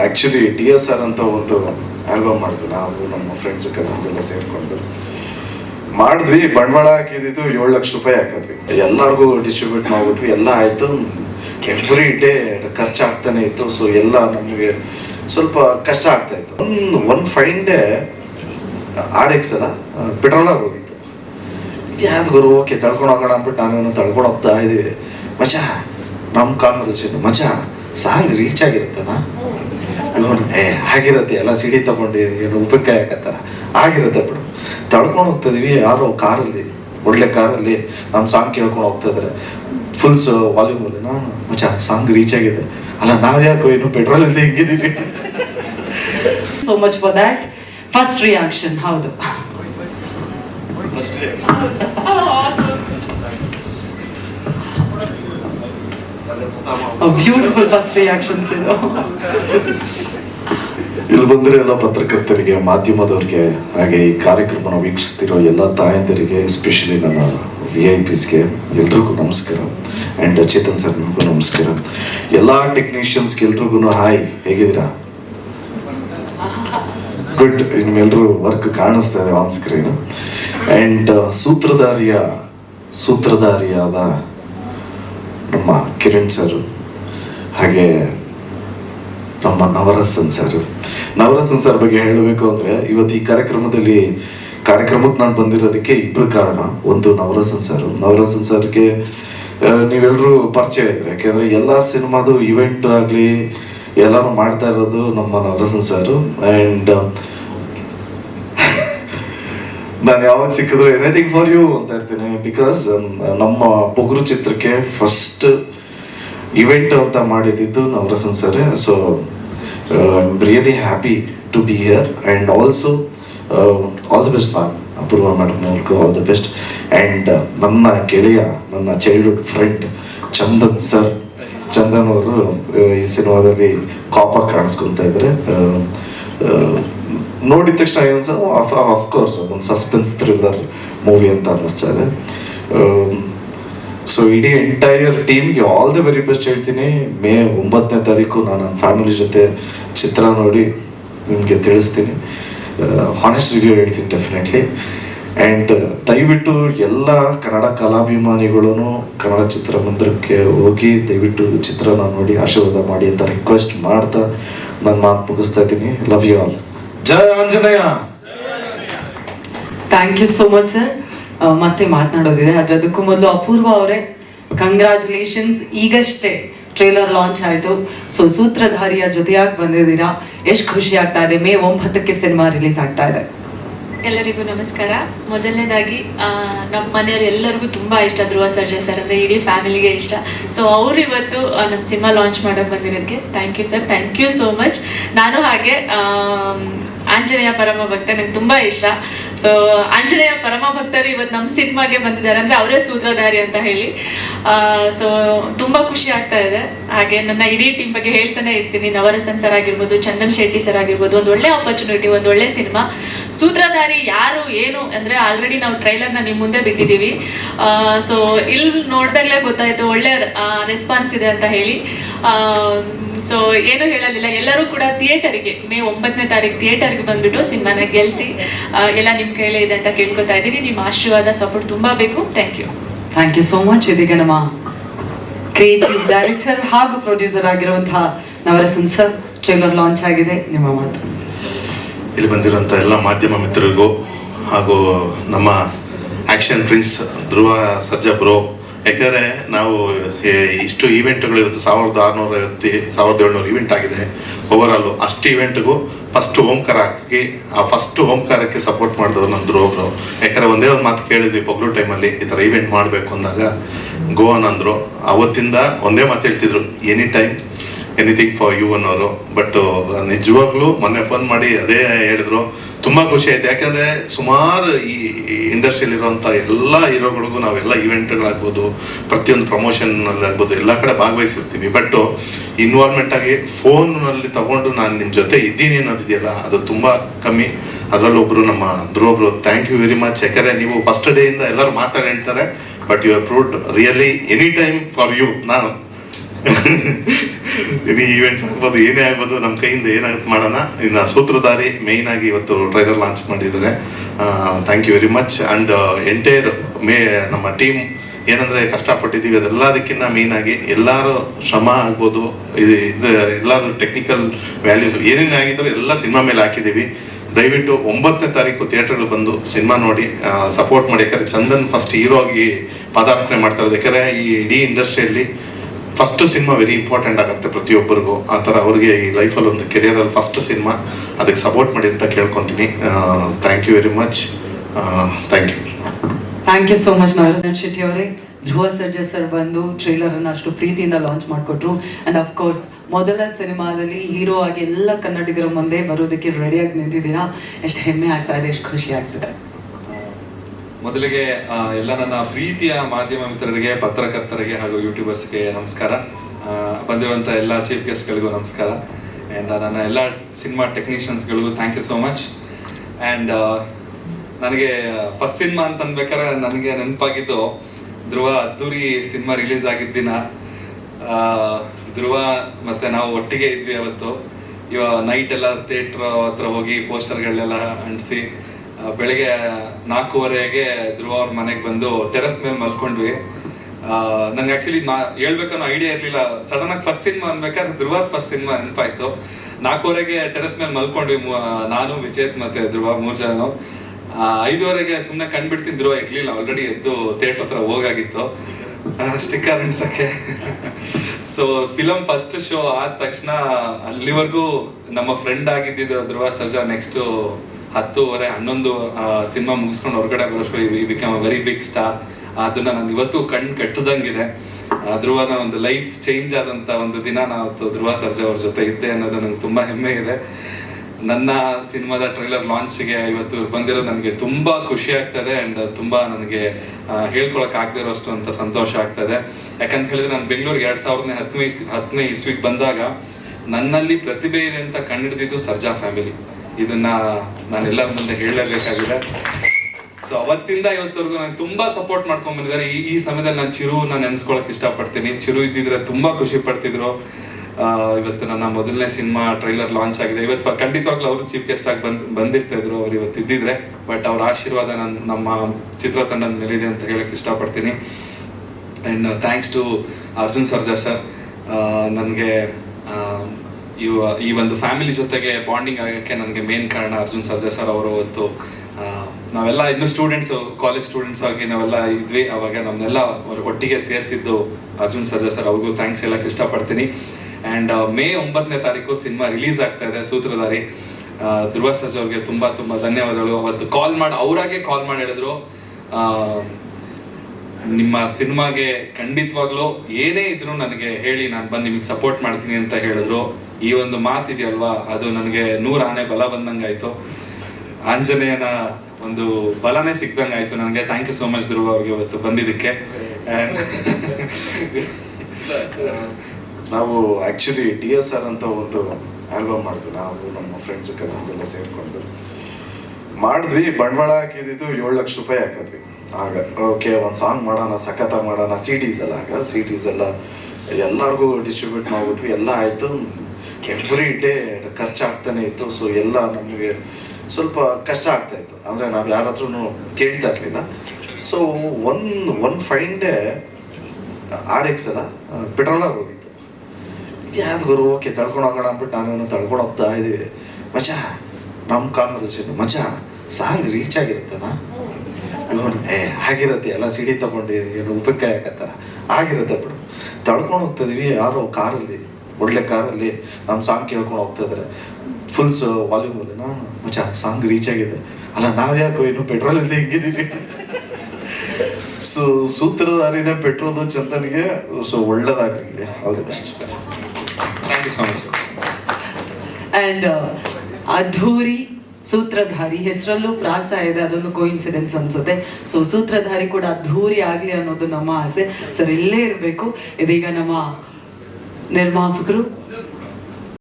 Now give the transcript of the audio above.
Actually T S R ಅಂತ ಒಂದು album ಮಾಡಿದ್ವಿ. ನಾವು, ನಮ್ಮ ಫ್ರೆಂಡ್ಸ್ ಕಸಿನ್ಸ್ ಎಲ್ಲ ಸೇರಿಕೊಂಡು. ಮಾಡಿದ್ವಿ. ಬಂಡವಾಳ ಹಾಕಿದ್ದು ಏಳು ಲಕ್ಷ ರೂಪಾಯಿ ಹಾಕಿದ್ವಿ. ಎಲ್ಲರಿಗೂ ಡಿಸ್ಟ್ರಿಬ್ಯೂಟ್ ಮಾಡಿದ್ವಿ. ಎಲ್ಲ ಆಯಿತು. ಎವ್ರಿ ಡೇ ಖರ್ಚಾಗ್ತಾನೆ ಇತ್ತು. ಸೊ ಎಲ್ಲ ನಮಗೆ ಸ್ವಲ್ಪ ಕಷ್ಟ ಆಗ್ತಾ ಇತ್ತು. ಒಂದು one fine day R X ಅಲ್ಲ ಪೆಟ್ರೋಲಾಗಿ ಹೋಗಿತ್ತು. ಯಾವ್ದು ಗುರು? ಓಕೆ, ತಳ್ಕೊಂಡು ಹೋಗೋಣ ಅಂದ್ಬಿಟ್ಟು ನಾನು ತಳ್ಕೊಂಡು ಹೋಗ್ತಾ ಇದ್ದೀವಿ ಮಜಾ ನಮ್ಮ ಕಾನ್ವರ್ಸೇಷನ್ ಮಜಾ ಸಾಂಗ್ ರೀಚ್ ಆಗಿರುತ್ತನಾ? ಇವನು ಏ ಆಗಿರತ್ತೆ ಎಲ್ಲ ಸಿಡಿ ತಗೊಂಡು ಏನು ಉಪ್ಪಿನಕಾಯಿ ಹಾಕತ್ತಾರ. ಆಗಿರುತ್ತೆ ಬಿಡು. ತಳ್ಕೊಂಡು ಹೋಗ್ತಿದ್ವಿ ಇದೀವಿ ಯಾರೋ ಕಾರಲ್ಲಿ ಒಳ್ಳೆ ಕಾರಲ್ಲಿ ನಮ್ಮ ಸಾಂಗ್ ಕೇಳ್ಕೊಂಡು ಹೋಗ್ತಿದ್ರೆ. ಫುಲ್ ಫುಲ್ಸ್ ವಾಲ್ಯೂಮ್ ಅಲ್ಲಿ. ನಾನು ಮಚ ಸಾಂಗ್ ರೀಚ್ ಆಗಿದೆ. ಅಲ್ಲ ನಾವ್ಯಾಕೋ ಇನ್ನು ಪೆಟ್ರೋಲ್ ಇಲ್ಲದೆ ಹಿಂಗಿದ್ದೀವಿ so much for that first reaction ಹೌದು. ಬ್ಯೂಟಿಫುಲ್ ಫಸ್ಟ್ ರಿಯಾಕ್ಷನ್ಸ್ ಇದು ಇಲ್ಲಿ ಬಂದ್ರೆ ಎಲ್ಲ ಪತ್ರಕರ್ತರಿಗೆ ಮಾಧ್ಯಮದವ್ರಿಗೆ ಹಾಗೆ ಈ ಕಾರ್ಯಕ್ರಮನ ವೀಕ್ಷಿಸ್ತಿರೋ ಎಲ್ಲ ತಾಯಂದಿರಿಗೆ ಎಸ್ಪೆಷಲಿ ನನ್ನ ವಿ ಐ ಪಿಸ್ಗೆ ಎಲ್ರಿಗೂ ನಮಸ್ಕಾರ ಆ್ಯಂಡ್ ಚೇತನ್ ಸರ್ ನಿಮಗೂ ನಮಸ್ಕಾರ ಎಲ್ಲ ಟೆಕ್ನಿಷಿಯನ್ಸ್ಗೆ ಎಲ್ರಿಗೂ ಹಾಯ್ ಹೇಗಿದ್ದೀರಾ ಗುಡ್ ನಿಮ್ಮೆಲ್ಲರೂ ವರ್ಕ್ ಕಾಣಿಸ್ತಾ ಇದೆ ಆನ್ ಸ್ಕ್ರೀನ್ ಆ್ಯಂಡ್ ಸೂತ್ರಧಾರಿಯ ಸೂತ್ರಧಾರಿಯಾದ ನಮ್ಮ ಕಿರಣ್ ಸರ್, ಹಾಗೆ ನಮ್ಮ ನವರಸನ್ ಸರ್. ನವರಸನ್ ಸರ್ ಬಗ್ಗೆ ಹೇಳಬೇಕು ಅಂದ್ರೆ ಇವತ್ತು ಈ ಕಾರ್ಯಕ್ರಮದಲ್ಲಿ ಕಾರ್ಯಕ್ರಮಕ್ಕೆ ನಾನು ಬಂದಿರೋದಕ್ಕೆ ಇಬ್ರು ಕಾರಣ. ಒಂದು ನವರಸನ್ ಸರ್. ನವರಸನ್ ಸರ್ಗೆ ನೀವೆಲ್ಲರೂ ಪರಿಚಯ ಇದ್ರೆ. ಯಾಕೆಂದ್ರೆ ಎಲ್ಲಾ ಸಿನಿಮಾದು ಇವೆಂಟ್ ಆಗಲಿ, ಎಲ್ಲಾನು ಮಾಡ್ತಾ ಇರೋದು ನಮ್ಮ ನವರಸನ್ ಸರ್. ಆ್ಯಂಡ್ ನಾನು ಯಾವಾಗ ಸಿಕ್ಕಿದ್ರು ಎನಿಥಿಂಗ್ ಫಾರ್ ಯು ಅಂತ ಇರ್ತೀನಿ ಬಿಕಾಸ್ ನಮ್ಮ ಪೊಗರು ಚಿತ್ರಕ್ಕೆ ಫಸ್ಟ್ ಇವೆಂಟ್ ಅಂತ ಮಾಡಿದ್ದು Navarasan sir so really happy to be here and also all the best ma'am Apoorva madam ಅವ್ರಿಗೂ ಆಲ್ ದ ಬೆಸ್ಟ್ ಆ್ಯಂಡ್ ನನ್ನ ಗೆಳೆಯ, ನನ್ನ childhood friend Chandan sir Chandan ಅವರು ಈ ಸಿನಿಮಾದಲ್ಲಿ ಕಾಪಾಗಿ ಕಾಣಿಸ್ಕೊತಾ ಇದ್ದಾರೆ. ನೋಡಿದ ತಕ್ಷಣ ಏನು ಅಫ್ಕೋರ್ಸ್ ಒಂದು ಸಸ್ಪೆನ್ಸ್ ಥ್ರಿಲ್ಲರ್ ಮೂವಿ ಅಂತ ಅನ್ನಿಸ್ತಾ ಇದೆ. ಸೊ ಇಡೀ ಎಂಟೈರ್ ಟೀಮ್ಗೆ ಆಲ್ ದಿ ವೆರಿ ಬೆಸ್ಟ್ ಹೇಳ್ತೀನಿ. ಮೇ ಒಂಬತ್ತನೇ ತಾರೀಕು ನಾನು ನನ್ನ ಫ್ಯಾಮಿಲಿ ಜೊತೆ ಚಿತ್ರ ನೋಡಿ ನಿಮಗೆ ತಿಳಿಸ್ತೀನಿ. ಹಾನೆಸ್ಟ್ ರಿವ್ಯೂ ಹೇಳ್ತೀನಿ ಡೆಫಿನೆಟ್ಲಿ ಆ್ಯಂಡ್ ದಯವಿಟ್ಟು ಎಲ್ಲ ಕನ್ನಡ ಕಲಾಭಿಮಾನಿಗಳೂ ಕನ್ನಡ ಚಿತ್ರಮಂದಿರಕ್ಕೆ ಹೋಗಿ ದಯವಿಟ್ಟು ಚಿತ್ರನ ನೋಡಿ ಆಶೀರ್ವಾದ ಮಾಡಿ ಅಂತ ರಿಕ್ವೆಸ್ಟ್ ಮಾಡ್ತಾ ನನ್ನ ಮಾತು ಮುಗಿಸ್ತಾ ಇದ್ದೀನಿ. Love you all Jaya Anjaneya. Thank you so much sir ಮತ್ತೆ ಮಾತನಾಡೋದಿದೆ. ಆದ್ರೆ ಅದಕ್ಕೂ ಮೊದಲು ಅಪೂರ್ವ ಅವರೇ ಕಂಗ್ರ್ಯಾಚುಲೇಷನ್ಸ್ ಈಗಷ್ಟೇ ಟ್ರೇಲರ್ ಲಾಂಚ್ ಆಯ್ತು. ಸೊ ಸೂತ್ರಧಾರಿಯ ಜೊತೆಯಾಗಿ ಬಂದಿದ್ದೀರಾ. ಎಷ್ಟು ಖುಷಿ ಆಗ್ತಾ ಇದೆ. ಮೇ ಒಂಬತ್ತಕ್ಕೆ ಸಿನಿಮಾ ರಿಲೀಸ್ ಆಗ್ತಾ ಇದೆ. ಎಲ್ಲರಿಗೂ ನಮಸ್ಕಾರ. ಮೊದಲನೇದಾಗಿ ನಮ್ಮ ಮನೆಯವ್ರು ಎಲ್ಲರಿಗೂ ತುಂಬ ಇಷ್ಟ. ಧ್ರುವ ಸರ್ಜಾ ಸರ್ ಅಂದರೆ ಇಡೀ ಫ್ಯಾಮಿಲಿಗೆ ಇಷ್ಟ. ಸೊ ಅವ್ರು ಇವತ್ತು ನಮ್ಮ ಸಿನಿಮಾ ಲಾಂಚ್ ಮಾಡೋಕೆ ಬಂದಿರೋದಕ್ಕೆ thank you sir thank you so much ನಾನು ಹಾಗೆ ಆಂಜನೇಯ ಪರಮ ಭಕ್ತ ನಂಗೆ ತುಂಬಾ ಇಷ್ಟ. ಸೊ ಆಂಜನೇಯ ಪರಮ ಭಕ್ತರು ಇವತ್ತು ನಮ್ಮ ಸಿನಿಮಾಗೆ ಬಂದಿದ್ದಾರೆ ಅಂದರೆ ಅವರೇ ಸೂತ್ರಧಾರಿ ಅಂತ ಹೇಳಿ. ಸೊ ತುಂಬ ಖುಷಿ ಆಗ್ತಾ ಇದೆ. ಹಾಗೆ ನನ್ನ ಇಡೀ ಟೀಮ್ ಬಗ್ಗೆ ಹೇಳ್ತಾನೆ ಇರ್ತೀನಿ. ನವರಸನ್ ಸರ್ ಆಗಿರ್ಬೋದು, ಚಂದನ್ ಶೆಟ್ಟಿ ಸರ್ ಆಗಿರ್ಬೋದು, ಒಂದು ಒಳ್ಳೆ ಆಪರ್ಚುನಿಟಿ ಒಂದು ಒಳ್ಳೆ ಸಿನಿಮಾ. ಸೂತ್ರಧಾರಿ ಯಾರು, ಏನು ಅಂದರೆ ಆಲ್ರೆಡಿ ನಾವು ಟ್ರೈಲರ್ನ ನಿಮ್ಮ ಮುಂದೆ ಬಿಟ್ಟಿದ್ದೀವಿ ಸೊ ಇಲ್ಲಿ ನೋಡಿದಾಗಲೇ ಗೊತ್ತಾಯಿತು, ಒಳ್ಳೆ ರೆಸ್ಪಾನ್ಸ್ ಇದೆ ಅಂತ ಹೇಳಿ. ಸೊ ಏನು ಹೇಳೋದಿಲ್ಲ. ಎಲ್ಲರೂ ಕೂಡ ಥಿಯೇಟರ್ಗೆ ಮೇ ಒಂಬತ್ತನೇ ತಾರೀಕು ಥಿಯೇಟರ್ಗೆ ಬಂದ್ಬಿಟ್ಟು ಸಿನಿಮಾನ ಗೆಲ್ಲಿಸಿ ಎಲ್ಲ ನಿಮ್ಮ ಕೈಲೇ ಇದೆ ಅಂತ ಕೇಳ್ಕೊತಾ ಇದ್ದೀನಿ. ನಿಮ್ಮ ಆಶೀರ್ವಾದ ಸಪೋರ್ಟ್ ತುಂಬ ಬೇಕು. Thank you thank you so much ಇದೀಗ ನಮ್ಮ ಕ್ರಿಯೇಟಿವ್ ಡೈರೆಕ್ಟರ್ ಹಾಗೂ ಪ್ರೊಡ್ಯೂಸರ್ ಆಗಿರುವಂತಹ ನವರಸನ್ ಸರ್ ಟ್ರೇಲರ್ ಲಾಂಚ್ ಆಗಿದೆ. ನಿಮ್ಮ ಮಾತು. ಇಲ್ಲಿ ಬಂದಿರುವಂಥ ಎಲ್ಲ ಮಾಧ್ಯಮ ಮಿತ್ರರಿಗೂ ಹಾಗೂ ನಮ್ಮ action prince Dhruva Sarja bro ಯಾಕಂದರೆ ನಾವು ಇಷ್ಟು ಈವೆಂಟ್ಗಳು ಇವತ್ತು ಸಾವಿರದ ಆರುನೂರ ಐವತ್ತು, ಸಾವಿರದ ಏಳ್ನೂರು ಈವೆಂಟ್ ಆಗಿದೆ. ಓವರಾಲು ಅಷ್ಟು ಈವೆಂಟ್ಗೂ ಫಸ್ಟ್ ಓಂಕಾರ ಹಾಕಿ ಆ ಫಸ್ಟ್ ಓಂಕಾರಕ್ಕೆ ಸಪೋರ್ಟ್ ಮಾಡಿದವರು ನಮ್ಮ ದರು ಅವರು ಯಾಕಂದರೆ ಒಂದೇ ಒಂದು ಮಾತು ಕೇಳಿದ್ವಿ, ಪೊಗರು ಟೈಮಲ್ಲಿ ಈ ಥರ ಈವೆಂಟ್ ಮಾಡಬೇಕು ಅಂದಾಗ. ಗೋವನ್ ಅಂದರು. ಅವತ್ತಿಂದ ಒಂದೇ ಮಾತು ಹೇಳ್ತಿದ್ರು any time anything for you ಅನ್ನೋರು. ಬಟ್ ನಿಜವಾಗ್ಲೂ ಮೊನ್ನೆ ಫೋನ್ ಮಾಡಿ ಅದೇ ಹೇಳಿದ್ರು. ತುಂಬಾ ಖುಷಿ ಆಯ್ತು. ಯಾಕಂದ್ರೆ ಸುಮಾರು ಈ ಇಂಡಸ್ಟ್ರಿಯಲ್ಲಿ ಇರುವಂತ ಎಲ್ಲ ಹೀರೋಗಳಿಗೂ ನಾವೆಲ್ಲ ಇವೆಂಟ್ಗಳಾಗ್ಬೋದು ಪ್ರತಿಯೊಂದು ಪ್ರಮೋಷನ್ ಆಗ್ಬೋದು, ಎಲ್ಲ ಕಡೆ ಭಾಗವಹಿಸಿರ್ತೀವಿ. ಬಟ್ ಇನ್ವಾಲ್ವ್ಮೆಂಟ್ ಆಗಿ ಫೋನ್ನಲ್ಲಿ ತಗೊಂಡು ನಾನು ನಿಮ್ಮ ಜೊತೆ ಇದ್ದೀನಿ ಅನ್ನೋದಿದೆಯಲ್ಲ, ಅದು ತುಂಬಾ ಕಮ್ಮಿ. ಅದರಲ್ಲೊಬ್ರು ನಮ್ಮ ಧ್ರುವಬ್ರು ಥ್ಯಾಂಕ್ ಯು ವೆರಿ ಮಚ್ ಯಾಕಂದ್ರೆ ನೀವು ಫಸ್ಟ್ ಡೇ ಇಂದ ಎಲ್ಲರೂ ಮಾತಾಡ್ತಾರೆ but you are proved really any time for you ನಾನು ಇಡೀ ಈವೆಂಟ್ಸ್ ಆಗ್ಬೋದು ಏನೇ ಆಗ್ಬೋದು ನಮ್ಮ ಕೈಯಿಂದ ಏನಾಗುತ್ತೆ ಮಾಡೋಣ? ಇನ್ನು ಸೂತ್ರಧಾರಿ ಮೇಯ್ನ್ ಆಗಿ ಇವತ್ತು ಟ್ರೈಲರ್ ಲಾಂಚ್ ಮಾಡಿದ್ದಾರೆ. Thank you very much and entire May, ನಮ್ಮ ಟೀಮ್ ಏನಂದ್ರೆ ಕಷ್ಟಪಟ್ಟಿದ್ದೀವಿ, ಅದೆಲ್ಲದಕ್ಕಿಂತ ಆಗಿ ಎಲ್ಲರೂ ಶ್ರಮ ಆಗ್ಬೋದು. ಇದು ಇದು ಎಲ್ಲರೂ ಟೆಕ್ನಿಕಲ್ ವ್ಯಾಲ್ಯೂಸ್ ಏನೇನು ಆಗಿದ್ರು ಎಲ್ಲ ಸಿನಿಮಾ ಮೇಲೆ ಹಾಕಿದ್ದೀವಿ. ದಯವಿಟ್ಟು ಒಂಬತ್ತನೇ ತಾರೀಕು ಥಿಯೇಟರ್ಗೆ ಬಂದು ಸಿನಿಮಾ ನೋಡಿ ಸಪೋರ್ಟ್ ಮಾಡಿ. ಯಾಕಂದರೆ ಚಂದನ್ ಫಸ್ಟ್ ಹೀರೋ ಆಗಿ ಪದಾರ್ಪಣೆ ಮಾಡ್ತಾ ಇರೋದು. ಯಾಕಂದ್ರೆ ಈ ಇಡೀ ಇಂಡಸ್ಟ್ರಿಯಲ್ಲಿ ಫಸ್ಟ್ ಸಿನಿಮಾ ವೆರಿ ಇಂಪಾರ್ಟೆಂಟ್ ಆಗುತ್ತೆ ಪ್ರತಿಯೊಬ್ಬರಿಗೂ. ಆ ಥರ ಅವ್ರಿಗೆ ಈ ಲೈಫಲ್ಲಿ ಒಂದು ಕೆರಿಯರಲ್ಲಿ ಫಸ್ಟ್ ಸಿನಿಮಾ ಅದಕ್ಕೆ ಸಪೋರ್ಟ್ ಮಾಡಿ ಅಂತ ಕೇಳ್ಕೊತೀನಿ. Thank you very much thank you thank you so much Nagarajan Shetty ಅವರೇ. ಧ್ರುವ ಸರ್ಜಾ ಸರ್ ಬಂದು ಟ್ರೈಲರ್ ಅನ್ನು ಅಷ್ಟು ಪ್ರೀತಿಯಿಂದ ಲಾಂಚ್ ಮಾಡಿಕೊಟ್ರು. ಅಂಡ್ ಅಫ್ ಕೋರ್ಸ್ ಮೊದಲ ಸಿನಿಮಾದಲ್ಲಿ ಹೀರೋ ಆಗಿ ಎಲ್ಲ ಕನ್ನಡಿಗರ ಮುಂದೆ ಬರೋದಕ್ಕೆ ರೆಡಿಯಾಗಿ ನಿಂತಿದ್ದೀರಾ? ಎಷ್ಟು ಹೆಮ್ಮೆ ಆಗ್ತಾ ಇದೆ, ಎಷ್ಟು ಖುಷಿ ಆಗ್ತಿದೆ. ಮೊದಲಿಗೆ ಎಲ್ಲ ನನ್ನ ಪ್ರೀತಿಯ ಮಾಧ್ಯಮ ಮಿತ್ರರಿಗೆ, ಪತ್ರಕರ್ತರಿಗೆ ಹಾಗೂ ಯೂಟ್ಯೂಬರ್ಸ್ಗೆ ನಮಸ್ಕಾರ. ಬಂದಿರುವಂತ ಎಲ್ಲ ಚೀಫ್ ಗೆಸ್ಟ್ಗಳಿಗೂ ನಮಸ್ಕಾರ. ಆ್ಯಂಡ್ ನನ್ನ ಎಲ್ಲ cinema ಟೆಕ್ನಿಷಿಯನ್ಸ್ಗಳಿಗೂ thank you so much and ನನಗೆ ಫಸ್ಟ್ ಸಿನಿಮಾ ಅಂತ ಅನ್ಬೇಕಾದ್ರೆ ನನಗೆ ನೆನಪಾಗಿದ್ದು ಧ್ರುವ ಅದ್ದೂರಿ ಸಿನಿಮಾ ರಿಲೀಸ್ ಆಗಿದ್ದ ದಿನ. ಧ್ರುವ ಮತ್ತೆ ನಾವು ಒಟ್ಟಿಗೆ ಇದ್ವಿ ಅವತ್ತು. ಇವ ನೈಟ್ ಎಲ್ಲ ಥಿಯೇಟ್ರ್ ಹತ್ರ ಹೋಗಿ ಪೋಸ್ಟರ್ಗಳನ್ನೆಲ್ಲ ಅಂಟಿಸಿ ಬೆಳಗ್ಗೆ ನಾಲ್ಕೂವರೆಗೆ ಧ್ರುವ ಅವ್ರ ಮನೆಗೆ ಬಂದು ಟೆರಸ್ ಮೇಲೆ ಮಲ್ಕೊಂಡ್ವಿ. ನನಗೆ ಆಕ್ಚುಲಿ ನಾ ಹೇಳ್ಬೇಕನ್ನೋ ಐಡಿಯಾ ಇರ್ಲಿಲ್ಲ. ಸಡನ್ ಆಗಿ ಫಸ್ಟ್ ಸಿನಿಮಾ ಅನ್ಬೇಕಾದ್ರೆ ಧ್ರುವದ ಫಸ್ಟ್ ಸಿನಿಮಾ ನೆನಪಾಯ್ತು. ನಾಲ್ಕೂವರೆಗೆ ಟೆರೆಸ್ ಮೇಲೆ ಮಲ್ಕೊಂಡ್ವಿ ನಾನು, ವಿಜೇತ್ ಮತ್ತೆ ಧ್ರುವ ಮೂರ್ ಜನ ಐದುವರೆಗೆ ಸುಮ್ಮನೆ ಕಂಡ್ಬಿಡ್ತೀನಿ ಧ್ರುವ, ಇರ್ಲಿಲ್ಲ. ಆಲ್ರೆಡಿ ಎದ್ದು ಥಿಯೇಟರ್ ಹತ್ರ ಹೋಗಾಗಿತ್ತು. ಸ್ಟಿಕ್ಕರ್ ಅಂಟ್ಸಕ್ಕೆ. ಸೊ ಫಿಲಮ್ ಫಸ್ಟ್ ಶೋ ಆದ ತಕ್ಷಣ ಅಲ್ಲಿವರೆಗೂ ನಮ್ಮ ಫ್ರೆಂಡ್ ಆಗಿದ್ದಿದ್ದು ಧ್ರುವ ಸರ್ಜಾ ನೆಕ್ಸ್ಟ್ ಹತ್ತುವರೆ, ಹನ್ನೊಂದು ಸಿನಿಮಾ ಮುಗಿಸ್ಕೊಂಡು ಹೊರಗಡೆ ಬರೋಷ್ಟು become a very big star ಅದನ್ನ ನಾನು ಇವತ್ತು ಕಣ್ ಕಟ್ಟದಂಗಿದೆ. ಧ್ರುವನ ಒಂದು ಲೈಫ್ ಚೇಂಜ್ ಆದಂತ ಒಂದು ದಿನ ನಾನು ಧ್ರುವ, ಸರ್ಜಾ ಅವ್ರ ಜೊತೆ ಇದ್ದೆ ಅನ್ನೋದು ನಂಗೆ ತುಂಬಾ ಹೆಮ್ಮೆ ಇದೆ. ನನ್ನ ಸಿನಿಮಾದ ಟ್ರೈಲರ್ ಲಾಂಚ್ಗೆ ಇವತ್ತು ಬಂದಿರೋದು ನನಗೆ ತುಂಬಾ ಖುಷಿ ಆಗ್ತದೆ ಅಂಡ್ ತುಂಬಾ ನನಗೆ ಹೇಳ್ಕೊಳಕ್ ಆಗದೆ ಇರೋಷ್ಟು ಅಂತ ಸಂತೋಷ ಆಗ್ತದೆ. ಯಾಕಂತ ಹೇಳಿದ್ರೆ ನಾನು ಬೆಂಗಳೂರಿಗೆ ಎರಡ್ ಸಾವಿರದ ಹತ್ತನೇ ಹತ್ತನೇ ಇಸ್ವಿಗೆ ಬಂದಾಗ ನನ್ನಲ್ಲಿ ಪ್ರತಿಭೆ ಇದೆ ಅಂತ ಕಂಡಿಡಿದಿದ್ದು ಸರ್ಜಾ ಫ್ಯಾಮಿಲಿ ಇದನ್ನ ನಾನೆಲ್ಲರ ಮುಂದೆ ಹೇಳಲೇಬೇಕಾಗಿದೆ ಸೊ ಅವತ್ತಿಂದ ಇವತ್ತವರೆಗೂ ನಾನು ತುಂಬಾ ಸಪೋರ್ಟ್ ಮಾಡ್ಕೊಂಡ್ ಬಂದಿದ್ದಾರೆ. ಈ ಈ ಸಮಯದಲ್ಲಿ ನಾನು ಚಿರು ನಾನು ನೆನ್ಸ್ಕೊಳಕ್ ಇಷ್ಟಪಡ್ತೀನಿ. ಚಿರು ಇದ್ದಿದ್ರೆ ತುಂಬಾ ಖುಷಿ ಪಡ್ತಿದ್ರು. ಇವತ್ತು ನನ್ನ ಮೊದಲನೇ ಸಿನಿಮಾ ಟ್ರೈಲರ್ ಲಾಂಚ್ ಆಗಿದೆ. ಇವತ್ತು ಖಂಡಿತವಾಗ್ಲೂ ಅವರು ಚೀಫ್ ಗೆಸ್ಟ್ ಆಗಿ ಬಂದ್ ಬಂದಿರ್ತಾ ಇದ್ರು ಅವ್ರು ಇವತ್ತು ಇದ್ದಿದ್ರೆ. ಬಟ್ ಅವ್ರ ಆಶೀರ್ವಾದ ನನ್ನ ನಮ್ಮ ಚಿತ್ರತಂಡ ಮೇಲಿದೆ ಅಂತ ಹೇಳಕ್ ಇಷ್ಟಪಡ್ತೀನಿ. And thanks to Arjun Sarja sir. ನನಗೆ ಇವ, ಈ ಒಂದು ಫ್ಯಾಮಿಲಿ ಜೊತೆಗೆ ಬಾಂಡಿಂಗ್ ಆಗಕ್ಕೆ ನನಗೆ ಮೇನ್ ಕಾರಣ ಅರ್ಜುನ್ ಸರ್ಜಾ ಸರ್ ಅವರು ಅವತ್ತು ನಾವೆಲ್ಲ ಇನ್ನು ಸ್ಟೂಡೆಂಟ್ಸ್ ಕಾಲೇಜ್ ಸ್ಟೂಡೆಂಟ್ಸ್ ಆಗಿ ನಾವೆಲ್ಲ ಇದ್ವಿ. ಅವಾಗ ನಮ್ಮನ್ನೆಲ್ಲ ಒಟ್ಟಿಗೆ ಸೇರಿಸಿದ್ದು ಅರ್ಜುನ್ ಸರ್ಜಾ ಸರ್ ಅವ್ರಿಗೂ ಥ್ಯಾಂಕ್ಸ್ ಹೇಳಕ್ ಇಷ್ಟಪಡ್ತೀನಿ. ಅಂಡ್ ಮೇ ಒಂಬತ್ತನೇ ತಾರೀಕು ಸಿನಿಮಾ ರಿಲೀಸ್ ಆಗ್ತಾ ಇದೆ ಸೂತ್ರಧಾರಿ ಧ್ರುವ ಸರ್ಜಾ ಅವ್ರಿಗೆ ತುಂಬಾ ತುಂಬಾ ಧನ್ಯವಾದಗಳು. ಅವತ್ತು ಕಾಲ್ ಮಾಡಿ, ಅವರಾಗೆ ಕಾಲ್ ಮಾಡಿ ಹೇಳಿದ್ರು. ನಿಮ್ಮ ಸಿನಿಮಾಗೆ ಖಂಡಿತವಾಗ್ಲೂ ಏನೇ ಇದ್ರು ನನಗೆ ಹೇಳಿ, ನಾನು ಬಂದು ನಿಮಗೆ ಸಪೋರ್ಟ್ ಮಾಡ್ತೀನಿ ಅಂತ ಹೇಳಿದ್ರು. ಈ ಒಂದು ಮಾತಿದೆಯಲ್ವಾ? ಅದು ನನಗೆ ನೂರ ಆನೆ ಬಲ ಬಂದಂಗಾಯ್ತು. ಆಂಜನೇಯನ ಒಂದು ಬಲನೇ ಸಿಕ್ದಂಗಾಯ್ತು ನನಗೆ. Thank you so much Dhruva ಅವ್ರಿಗೆ ಇವತ್ತು ಬಂದಿದ್ದಕ್ಕೆ. ನಾವು ಆಕ್ಚುಲಿ ಡಿ ಎಸ್ ಆರ್ ಅಂತ ಒಂದು ಆಲ್ಬಮ್ ಮಾಡಿದ್ವಿ. ನಾವು ನಮ್ಮ ಫ್ರೆಂಡ್ಸ್ ಕಸಿನ್ಸ್ ಎಲ್ಲ ಸೇರ್ಕೊಂಡು. ಮಾಡಿದ್ವಿ. ಬಂಡವಾಳ ಹಾಕಿದ್ದು ಏಳು ಲಕ್ಷ ರೂಪಾಯಿ ಹಾಕಿದ್ವಿ. ಆಗ ಓಕೆ ಒಂದು ಸಾಂಗ್ ಮಾಡೋಣ, ಸಖತ ಮಾಡೋಣ ಸಿ ಡಿಸ್ ಎಲ್ಲ ಆಗ. ಸಿ ಡಿಸ್ ಎಲ್ಲ ಎಲ್ಲರಿಗೂ ಡಿಸ್ಟ್ರಿಬ್ಯೂಟ್ ಮಾಡಿಬಿಟ್ವಿ. ಎಲ್ಲ ಆಯಿತು. ಎವ್ರಿ ಡೇ ಖರ್ಚಾಗ್ತಾನೆ ಇತ್ತು ಸೊ ಎಲ್ಲ ನಮಗೆ ಸ್ವಲ್ಪ ಕಷ್ಟ ಆಗ್ತಾ ಇತ್ತು. ಅಂದರೆ ನಾವು ಯಾರ ಕೇಳ್ತಾ ಇರಲಿಲ್ಲ. So one one fine day R X ಎಲ್ಲ ಪೆಟ್ರೋಲಾಗಿ ಹೋಗಿತ್ತು. ಯಾವ್ದು ಗುರು? ಓಕೆ ತಳ್ಕೊಂಡು ಹೋಗೋಣ ಅಂದ್ಬಿಟ್ಟು ನಾನು ತಳ್ಕೊಂಡು ಹೋಗ್ತಾ ಇದ್ದೀವಿ. ಮಜಾ ನಮ್ಮ ಕಾನ್ವರ್ಸೇಷನ್ ಮಜಾ ಸಾಂಗ್ ರೀಚ್ ಆಗಿರುತ್ತಾನ? ಏ, ಆಗಿರತ್ತೆ, ಎಲ್ಲ ಸಿಡಿ ತಗೊಂಡು ಏನು ಉಪ್ಪಿನಕಾಯಿ ಹಾಕತ್ತಾರ? ಆಗಿರುತ್ತೆ ಬಿಡು. ತಳ್ಕೊಂಡು ಹೋಗ್ತಾ ಇದೀವಿ ಯಾರೋ ಕಾರಲ್ಲಿ. ಒಳ್ಳೆ ಕಾರಲ್ಲಿ ನಮ್ಮ ಸಾಂಗ್ ಕೇಳ್ಕೊಂಡು ಹೋಗ್ತಾ ಇದ್ದಾರೆ ಫುಲ್ ನಾನು, ಮಚ್ಚ ಸಾಂಗ್ ರೀಚ್ ಆಗಿದೆ. ಅಲ್ಲ, ನಾವ್ ಯಾಕೋ ಇನ್ನು ಪೆಟ್ರೋಲ್ ಇಲ್ಲದೆ ಹಿಂಗಿದ್ದೀವಿ ಸೊ ಸೂತ್ರಧಾರಿನ ಪೆಟ್ರೋಲು ಚಂದನಿಗೆ ಸೊ ಒಳ್ಳೇದಾಗ್ಲಿ all the best thank you so much and ಅದ್ಧೂರಿ ಸೂತ್ರಧಾರಿ, ಹೆಸರಲ್ಲೂ ಪ್ರಾಸ ಇದೆ ಅದೊಂದು ಕೋಇನ್ಸಿಡೆನ್ಸ್ ಅನ್ಸುತ್ತೆ. ಸೊ ಸೂತ್ರಧಾರಿ ಕೂಡ ಅದ್ಧೂರಿ ಆಗ್ಲಿ ಅನ್ನೋದು ನಮ್ಮ ಆಸೆ. ಸರ್ ಇಲ್ಲೇ ಇರಬೇಕು. ಇದೀಗ ನಮ್ಮ Neriman Fıkır'ım